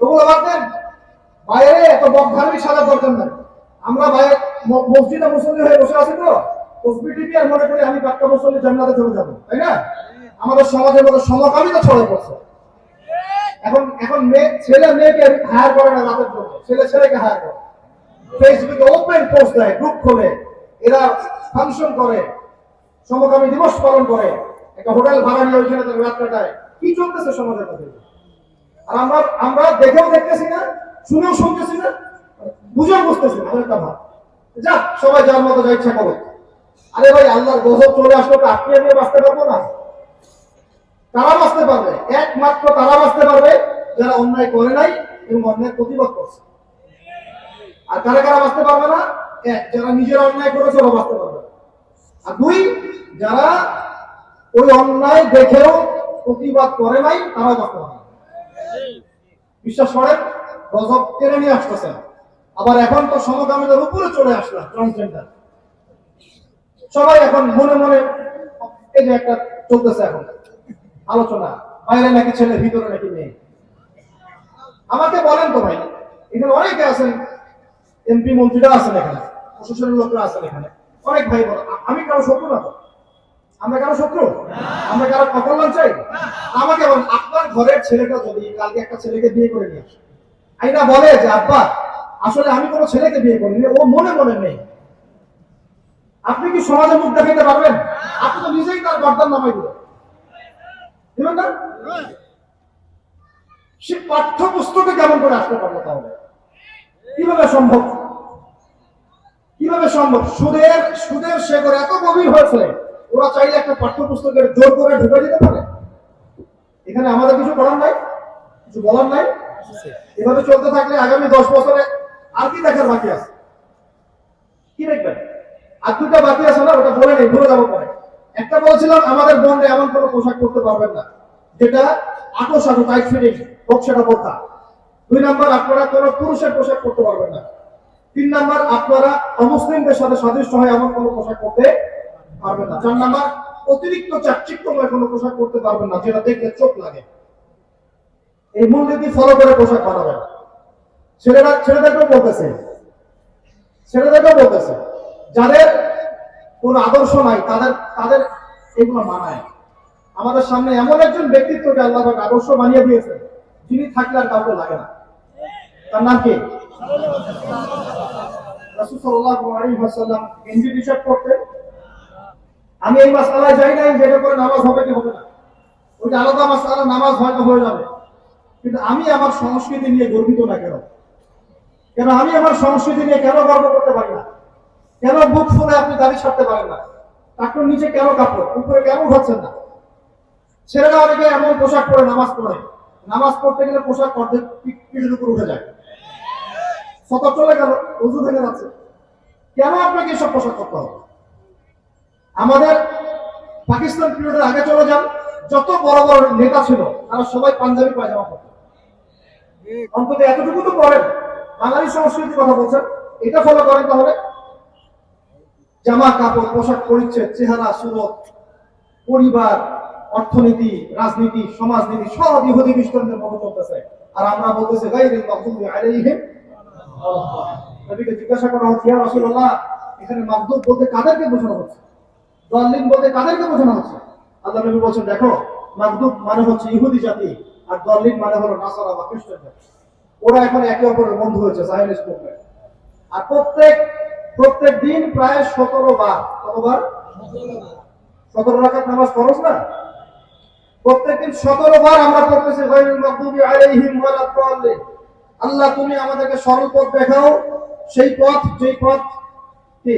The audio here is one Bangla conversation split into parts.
ওগুলো বাদ দেন। বাইরে এত বকধার্মিক সাজা দরকার নাই। আমরা বাইরে মসজিদে মুসল্লি হয়ে বসে আছি তো। তসবি টিপি আর মনে করি আমি পাক্কা মুসল্লি জান্নাতে চলে যাব, তাই না? আমাদের সমাজের মধ্যে সমকামিতা ছড়ে পড়ছে। এখন এখন মেয়ে, ছেলে মেয়েকে হায়ার করে না রাতের জন্য। ছেলে ছেলেকে হায়ার করে। ফেসবুকে ওপেন পোস্ট দেয় গ্রুপ খোলে। এরা ফাংশন করে। সমকামী দিবস পালন করে। একটা হোটেল ভাড়া নিয়ে ওইখানে রাত কাটায়। কি চলতেছে সমাজের মধ্যে? আর আমরা আমরা দেখেও দেখতেছি না, শুনেও শুনতেছি না, বুঝেও বুঝতেছি না। একটা ভাব। যাক, সবাই যার মতো যা ইচ্ছা করো আরে ভাই, আল্লাহর গজব চলে আসলো তো আপনি আমি বাঁচতে পারব না? তারা বাঁচতে পারবে। একমাত্র তারা বাঁচতে পারবে যারা অন্যায় করে নাই এবং অন্যায় প্রতিবাদ করছে। আর কারা কারা বাঁচতে পারবে না? এক, যারা নিজেরা অন্যায় করেছে ওরা বাঁচতে পারবে। আর দুই, যারা ওই অন্যায় দেখেও প্রতিবাদ করে নাই, তারাও বাঁচতে পারবে। বিশ্বাস করেন, গজব কেড়ে নিয়ে আসতেছেন আবার এখন তো সমকামীদের উপরে চলে আসলাম ট্রান্সজেন্ডার সবাই এখন মনে মনে, এই যে একটা চলতেছে এখন, আলোচনা, বাইরে নাকি ছেলে, ভিতরে নাকি মেয়ে। আমাকে বলেন তো ভাই, এখানে অনেকে আছেন, এমপি মন্ত্রীরা আছেন এখানে, প্রশাসনের লোকরা আছেন এখানে। অনেক ভাই বলেন আমি কারও শত্রু না তো। আমরা কারও শত্রু? আমরা কারও অকল্যাণ চাই? আমাকে বলেন, আপনার ঘরের ছেলেটা যদি কালকে একটা ছেলেকে বিয়ে করে নিয়ে আসে আইনা বলে যে, আব্বা, আসলে আমি কোনো ছেলেকে বিয়ে করিনি, ও মনে মনে নেই। আপনি কি সমাজে মুখ দেখাইতে পারবেন? আপনি তো নিজেই তার গর্দান নামাই দিলেন। দিবেন না? সে পাঠ্যপুস্তকে কেমন করে আসতে পারল তাহলে? কীভাবে সম্ভব? কীভাবে সম্ভব? সুদের সুদের সে করে এত গভীর হয়েছে ওরা চাইলে একটা পাঠ্যপুস্তকের জোর করে ঢুকে দিতে পারে। এখানে আমাদের কিছু করার নাই, কিছু বলার নাই। এভাবে চলতে থাকলে আগামী দশ বছরে আর কি দেখার বাকি আছে? কি দেখবেন? আর দুটা বাকি আছে না, ওটা বলে নেই, ভুলে যাব পরে। একটা বলছিলাম, আমাদের বন্ডে এমন কোনো পোশাক করতে পারবেন না, যেটা আটো সাটো টাইট ফিটিং হোক সেটা বোরখা দুই নাম্বার, আপনারা কোনো পুরুষের পোশাক করতে পারবেন না। তিন নাম্বার, আপনারা অমুসলিমদের সাথে সাদৃশ্য হয় এমন কোনো পোশাক পরতে পারবেন না। চার নাম্বার অতিরিক্ত চাকচিক্যময় কোনো পোশাক করতে পারবেন না, যেটা দেখলে চোখ লাগে। এই মূলনীতি ফলো করে পোশাক বানাবেন ছেলেরা ছেলেদেরকেও বলতেছে। ছেলেদেরকেও বলতেছে। যাদের কোন আদর্শ নাই, তাদের তাদের এগুলো মানায়। আমাদের সামনে এমন একজন ব্যক্তিত্বকে আল্লাহ আদর্শ বানিয়ে দিয়েছেন, যিনি থাকলে আর কাউকে লাগে না। তার নাম কি? রাসূল গেঞ্জি টি-শার্ট পরতেন। আমি এই মাসআলায় যাই নাই, যেটা করে নামাজ হবে কি হবে না? ওইটা আলাদা মাসআলা, নামাজ হয়তো হয়ে যাবে। কিন্তু আমি আমার সংস্কৃতি নিয়ে গর্বিত না কেন? কেন আমি আমার সংস্কৃতি নিয়ে কেন গর্ব করতে পারি না? কেন বুক ফুলে আপনি দাড়ি ছাড়তে পারেন না? কাপড় নিচে কেন কাপড়? উপরে কেন উঠাচ্ছেন না? ছেলেরা অনেকে এমন পোশাক পরে নামাজ পড়ে। নামাজ পড়তে গেলে পোশাক অর্ধেক পিঠের উপর উঠে যায়। সতর চলে গেল উজু ভেঙে যাচ্ছে। কেন আপনাকে এসব পোশাক করতে হবে? আমাদের পাকিস্তান পিরিয়ডের আগে চলে যান। যত বড় বড় নেতা ছিল, তারা সবাই পাঞ্জাবি পায়জামা পরত। অন্তত এতটুকু তো করেন। বাঙালি সংস্কৃতির কথা বলছেন। এটা ফলো করেন তাহলে। জামা কাপড়, পোশাক পরিচ্ছেদ, চেহারা, সুরত, পরিবার, অর্থনীতি, রাজনীতি, সমাজনীতি, সব ইহুদি খ্রিস্টানদের মতো চলতেছে। আর আমরা বলতেছি গাইরিল মাগদুবি আলাইহিম। নবীকে জিজ্ঞাসা করা হচ্ছে, ইয়া রাসূলুল্লাহ, এখানে মাগদুব বলতে কাদেরকে বোঝানো হচ্ছে? দলিন বলতে কাদেরকে বোঝানো হচ্ছে? আল্লাহ নবী বলছেন, দেখো, মাগদুব মানে হচ্ছে ইহুদি জাতি, আর দলিন মানে হলো নাসারা বা খ্রিস্টান জাতি। ওরা এখন একে অপরের বন্ধু হয়েছে স্পোর্টম্যান আর প্রত্যেক প্রত্যেক দিন প্রায় সতেরো বার, কতবার? সতেরো রাখাত নামাজ খরচ না? প্রত্যেকদিন সতেরো বার আমরা পড়তেছি আল্লাহ, তুমি আমাদেরকে সরল পথ দেখাও। সেই পথ, যেই পথ কি?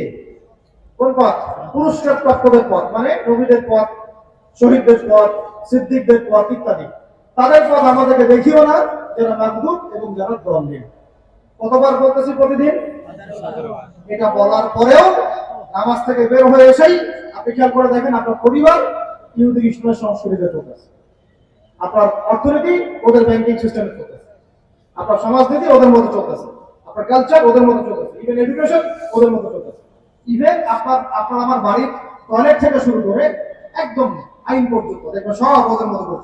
কোন পথ, পুরস্কার প্রাপ্তদের পথ মানে নবীদের পথ, শহীদদের পথ, সিদ্দিকদের পথ ইত্যাদি। তাদের পথ আমাদেরকে দেখিও না, যারা মাগদুব এবং যারা দলিল। কতবার বলতেছি প্রতিদিন? এটা বলার পরেও নামাজ থেকে বের হয়ে এসেই আপনি খেয়াল করে দেখেন আপনার পরিবার ইহুদি ইসলামের সংস্কৃতিতে চলতেছে। আপনার অর্থনীতি ওদের ব্যাংকিং সিস্টেমে চলতেছে। আপনার সমাজনীতি ওদের মধ্যে চলতেছে। আপনার কালচার ওদের মধ্যে চলতেছে। ইভেন এডুকেশন ওদের মধ্যে চলতেছে। ইভেন আপনার আপনার আমার বাড়ির টয়লেট থেকে শুরু করে একদম আইন পর্যন্ত দেখবেন সব ওদের মতো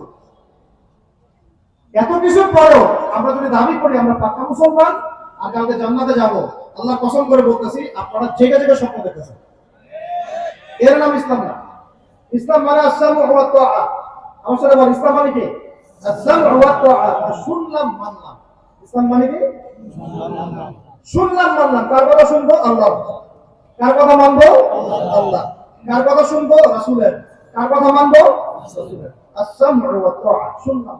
এত কিছুর পরেও আমরা যদি দাবি করি আমরা পাক্কা মুসলমান আর জান্নাতে যাব আল্লাহ কসম করে বলতেছি আপনারা জেগে জেগে স্বপ্ন দেখতেছেন। এর নাম ইসলাম না। ইসলাম মানে আসসাম আমার সাথে বল ইসলাম মানে কি? আসসাম শুনলাম মানলাম। ইসলাম মানে কি? শুনলাম মানলাম। কার কথা শুনব? আল্লাহ কার কথা মানবো? আল্লাহ। কার কথা শুনব? রাসুলের। কার কথা মানবো? আসসাম শুনলাম।